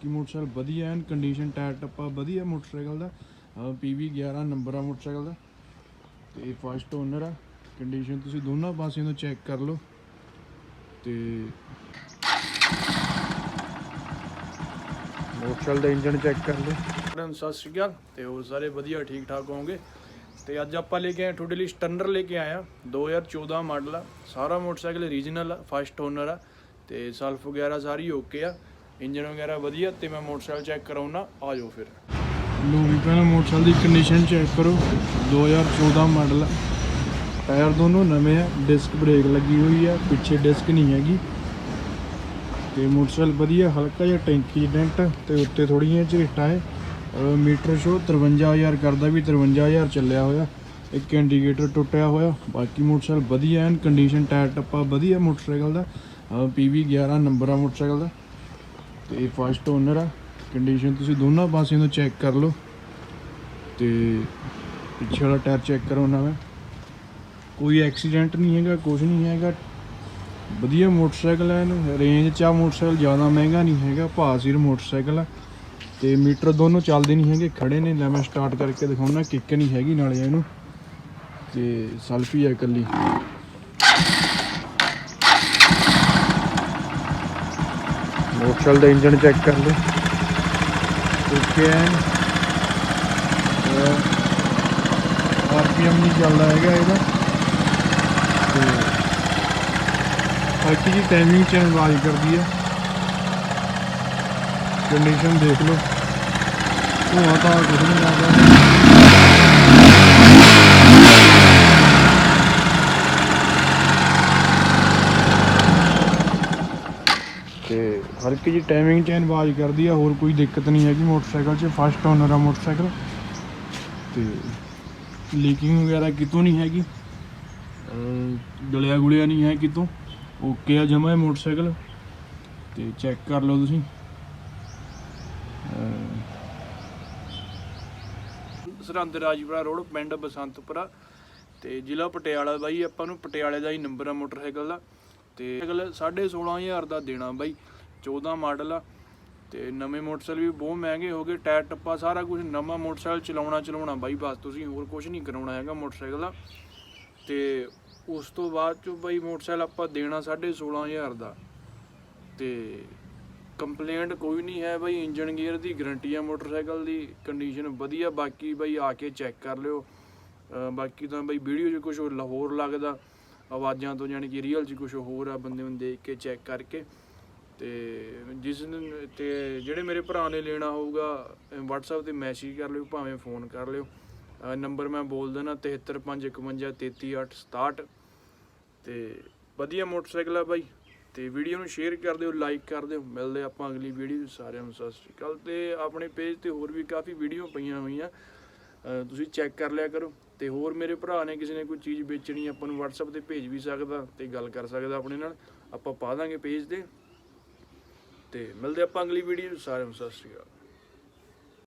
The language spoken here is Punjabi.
ਕਿ ਮੋਟਰਸਾਈਕਲ ਵਧੀਆ ਐਨ ਕੰਡੀਸ਼ਨ ਟਾਇਰ ਟੱਪਾ ਵਧੀਆ ਮੋਟਰਸਾਈਕਲ ਦਾ। ਪੀਵੀ 11 ਨੰਬਰ ਆ ਮੋਟਰਸਾਈਕਲ ਦਾ। ਤੇ ਫਸਟ ਓਨਰ ਆ। ਕੰਡੀਸ਼ਨ ਤੁਸੀਂ ਦੋਨਾਂ ਪਾਸਿਆਂ ਤੋਂ ਚੈੱਕ ਕਰ ਲਓ। ਤੇ ਮੋਟਰਸਾਈਕਲ ਦਾ ਇੰਜਨ ਚੈੱਕ ਕਰ ਲਓ। ਸਤਿ ਸ਼੍ਰੀ ਅਕਾਲ। ਤੇ ਉਹ ਸਾਰੇ ਵਧੀਆ ਠੀਕ ਠਾਕ ਹੋਵੋਗੇ? ਤੇ ਅੱਜ ਆਪਾਂ ਲੈ ਕੇ ਆਏ ਤੁਹਾਡੇ ਲਈ ਸਟੰਡਰ ਲੈ ਕੇ ਆਏ ਆ 2014 ਮਾਡਲ ਆ। ਸਾਰਾ ਮੋਟਰਸਾਈਕਲ ਰੀਜਨਲ ਆ ਫਸਟ ਓਨਰ ਆ। ਤੇ ਸਲਫ ਵਗੈਰਾ ਸਾਰੀ ਓਕੇ ਆ। ਇੰਜਨ ਵਗੈਰਾ ਵਧੀਆ ਤੇ ਮੈਂ ਮੋਟਰਸਾਈਕਲ ਚੈੱਕ ਕਰਾਉਣਾ ਆ ਜਾਓ ਫਿਰ। ਲੋ ਵੀ ਪਹਿਲਾਂ ਮੋਟਰਸਾਈਕਲ ਦੀ ਕੰਡੀਸ਼ਨ ਚੈੱਕ ਕਰੋ। 2014 ਮਾਡਲ ਆ। ਟਾਇਰ ਦੋਨੋਂ ਨਵੇਂ ਆ ਡਿਸਕ ਬ੍ਰੇਕ ਲੱਗੀ ਹੋਈ ਆ, ਪਿੱਛੇ ਡਿਸਕ ਨਹੀਂ ਹੈਗੀ। ਤੇ ਮੋਟਰਸਾਈਕਲ ਵਧੀਆ, ਹਲਕਾ ਜਿਹਾ ਟੈਂਕੀ ਡੈਂਟ ਤੇ ਉੱਤੇ ਥੋੜੀਆਂ ਝਰੀਟਾਂ ਹੈ ਅਹ ਮੀਟਰ ਸ਼ੋ 53000 ਕਰਦਾ ਵੀ 53000 ਚੱਲਿਆ ਹੋਇਆ। ਇੱਕ ਇੰਡੀਕੇਟਰ ਟੁੱਟਿਆ ਹੋਇਆ। ਬਾਕੀ ਮੋਟਰਸਾਈਕਲ ਵਧੀਆ ਐਨ ਕੰਡੀਸ਼ਨ ਟਾਇਰ ਟੱਪਾ ਵਧੀਆ ਮੋਟਰਸਾਈਕਲ ਦਾ। ਪੀਵੀ 11 ਨੰਬਰ ਆ ਮੋਟਰਸਾਈਕਲ ਦਾ। ਤੇ ਫਸਟ ਓਨਰ ਆ। ਕੰਡੀਸ਼ਨ ਤੁਸੀਂ ਦੋਨਾਂ ਪਾਸਿਆਂ ਤੋਂ ਚੈੱਕ ਕਰ ਲਓ। ਤੇ ਪਿੱਛੇ ਵਾਲਾ ਟਾਇਰ ਚੈੱਕ ਕਰਾਉਣਾ ਮੈਂ ਕੋਈ ਐਕਸੀਡੈਂਟ ਨਹੀਂ ਹੈਗਾ ਕੁਝ ਨਹੀਂ ਹੈਗਾ। ਵਧੀਆ ਮੋਟਰਸਾਈਕਲ ਹੈ ਰੇਂਜ ਚ ਆ ਮੋਟਰਸਾਈਕਲ, ਜ਼ਿਆਦਾ ਮਹਿੰਗਾ ਨਹੀਂ ਹੈਗਾ। ਭਾਅ ਮੋਟਰਸਾਈਕਲ ਆ। ਤੇ ਮੀਟਰ ਦੋਨੋਂ ਚੱਲਦੇ ਨਹੀਂ ਹੈਗੇ, ਖੜੇ ਨੇ। ਲੈ ਮੈਂ ਸਟਾਰਟ ਕਰਕੇ ਦਿਖਾਉਣਾ, ਕਿੱਕ ਨਹੀਂ ਹੈਗੀ ਨਾਲੇ ਇਹਨੂੰ। ਤੇ ਸੈਲਫੀ ਆ ਇਕੱਲੀ। ਮੋਟਰਸਾਈਕਲ ਦਾ ਇੰਜਨ ਚੈੱਕ ਕਰ ਲਓ। ਓਕੇ। ਆਰਪੀਐਮ ਨਹੀਂ ਚੱਲਦਾ ਹੈਗਾ ਇਹਦਾ। ਬਾਕੀ ਦੀ ਟਾਈਮਿੰਗ ਚ ਆਵਾਜ਼ ਕਰਦੀ ਹੈ ਕੰਡੀਸ਼ਨ ਦੇਖ ਲਓ। ਧੂਆਂ ਤਾਂ ਕੁਝ ਨਹੀਂ ਲੱਗਦਾ ਤੇ ਹਲਕੀ ਜੀ ਟਾਈਮਿੰਗ ਚ ਆਵਾਜ਼ ਕਰਦੀ ਆ, ਹੋਰ ਕੋਈ ਦਿੱਕਤ ਨਹੀਂ ਹੈਗੀ, ਮੋਟਰਸਾਈਕਲ 'ਚ ਫਸਟ ਓਨਰ ਆ ਮੋਟਰਸਾਈਕਲ। ਤੇ ਲੀਕਿੰਗ ਵਗੈਰਾ ਕਿਤੋਂ ਨਹੀਂ ਹੈਗੀ। ਗਲਿਆ ਗੁਲਿਆ ਨਹੀਂ ਹੈ ਕਿਤੋਂ। ਓਕੇ ਆ ਜਮਾ ਹੈ ਮੋਟਰਸਾਈਕਲ। ਤੇ ਚੈੱਕ ਕਰ ਲਓ ਤੁਸੀਂ। ਸਰਹੰਦ ਰਾਜਪੁਰਾ ਰੋਡ, ਪਿੰਡ ਬਸੰਤਪੁਰਾ। ਤੇ ਜ਼ਿਲ੍ਹਾ ਪਟਿਆਲਾ ਬਾਈ, ਆਪਾਂ ਨੂੰ ਪਟਿਆਲੇ ਦਾ ਹੀ ਨੰਬਰ ਆ ਮੋਟਰਸਾਈਕਲ ਦਾ। ਤੇ ਅਗਲ 16500 ਦਾ ਦੇਣਾ ਬਾਈ। 14 ਮਾਡਲ ਆ ਤੇ ਨਵੇਂ ਮੋਟਰਸਾਈਕਲ ਵੀ ਬਹੁਤ ਮਹਿੰਗੇ ਹੋ ਗਏ, ਟਾਇਰ ਟੱਪਾ ਸਾਰਾ ਕੁਝ ਨਵਾਂ ਮੋਟਰਸਾਈਕਲ ਚਲਾਉਣਾ ਚਲਾਉਣਾ ਬਾਈ ਬਸ, ਤੁਸੀਂ ਹੋਰ ਕੁਝ ਨਹੀਂ ਕਰਾਉਣਾ ਹੈਗਾ ਮੋਟਰਸਾਈਕਲ ਦਾ। ਤੇ ਉਸ ਤੋਂ ਬਾਅਦ ਚੋਂ ਬਾਈ ਮੋਟਰਸਾਈਕਲ ਆਪਾਂ ਦੇਣਾ 16500 ਦਾ। ਤੇ ਕੰਪਲੇਂਟ ਕੋਈ ਨਹੀਂ ਹੈ ਬਾਈ ਇੰਜਨ ਗੀਅਰ ਦੀ, ਗਾਰੰਟੀ ਆ ਮੋਟਰਸਾਈਕਲ ਦੀ ਕੰਡੀਸ਼ਨ ਵਧੀਆ, ਬਾਕੀ ਬਾਈ ਆ ਕੇ ਚੈੱਕ ਕਰ ਲਿਓ। ਬਾਕੀ ਤਾਂ ਬਾਈ ਵੀਡੀਓ 'ਚ ਕੁਝ ਹੋਰ ਲੱਗਦਾ, ਆਵਾਜ਼ਾਂ ਤੋਂ ਜਾਣੀ ਕਿ ਰੀਅਲ 'ਚ ਕੁਝ ਹੋਰ ਆ, ਬੰਦੇ ਨੂੰ ਦੇਖ ਕੇ ਚੈੱਕ ਕਰਕੇ। ਤੇ ਜਿਸ ਨੂੰ ਤੇ ਜਿਹੜੇ ਮੇਰੇ ਭਰਾ ਨੇ ਲੈਣਾ ਹੋਊਗਾ WhatsApp ਤੇ ਮੈਸੇਜ ਕਰ ਲਿਓ, ਭਾਵੇਂ ਫੋਨ ਕਰ ਲਿਓ। ਨੰਬਰ ਮੈਂ ਬੋਲ ਦੇਣਾ 7351533867 ਤੇ ਵਧੀਆ ਮੋਟਰਸਾਈਕਲ ਆ ਬਾਈ। ਤੇ ਵੀਡੀਓ ਨੂੰ ਸ਼ੇਅਰ ਕਰ ਦਿਓ ਲਾਈਕ ਕਰ ਦਿਓ। ਮਿਲਦੇ ਆਪਾਂ ਅਗਲੀ ਵੀਡੀਓ 'ਚ ਸਾਰਿਆਂ ਨੂੰ ਸਤਿ ਸ਼੍ਰੀ ਅਕਾਲ। ਤੇ ਆਪਣੇ ਪੇਜ ਤੇ ਹੋਰ ਵੀ ਕਾਫੀ ਵੀਡੀਓ ਪਈਆਂ ਹੋਈਆਂ। ਅਹ ਤੁਸੀਂ ਚੈੱਕ ਕਰ ਲਿਆ ਕਰੋ। ਤੇ ਹੋਰ ਮੇਰੇ ਭਰਾ ਨੇ ਕਿਸੇ ਨੇ ਕੋਈ ਚੀਜ਼ ਵੇਚਣੀ, ਆਪਾਂ ਨੂੰ WhatsApp ਤੇ ਭੇਜ ਵੀ ਸਕਦਾ ਤੇ ਗੱਲ ਕਰ ਸਕਦਾ ਆਪਣੇ ਨਾਲ। ਆਪਾਂ ਪਾ ਦਾਂਗੇ ਪੇਜ ਤੇ। ਤੇ ਮਿਲਦੇ ਆਪਾਂ ਅਗਲੀ ਵੀਡੀਓ 'ਚ। ਸਾਰਿਆਂ ਨੂੰ ਸਤਿ ਸ਼੍ਰੀ ਅਕਾਲ।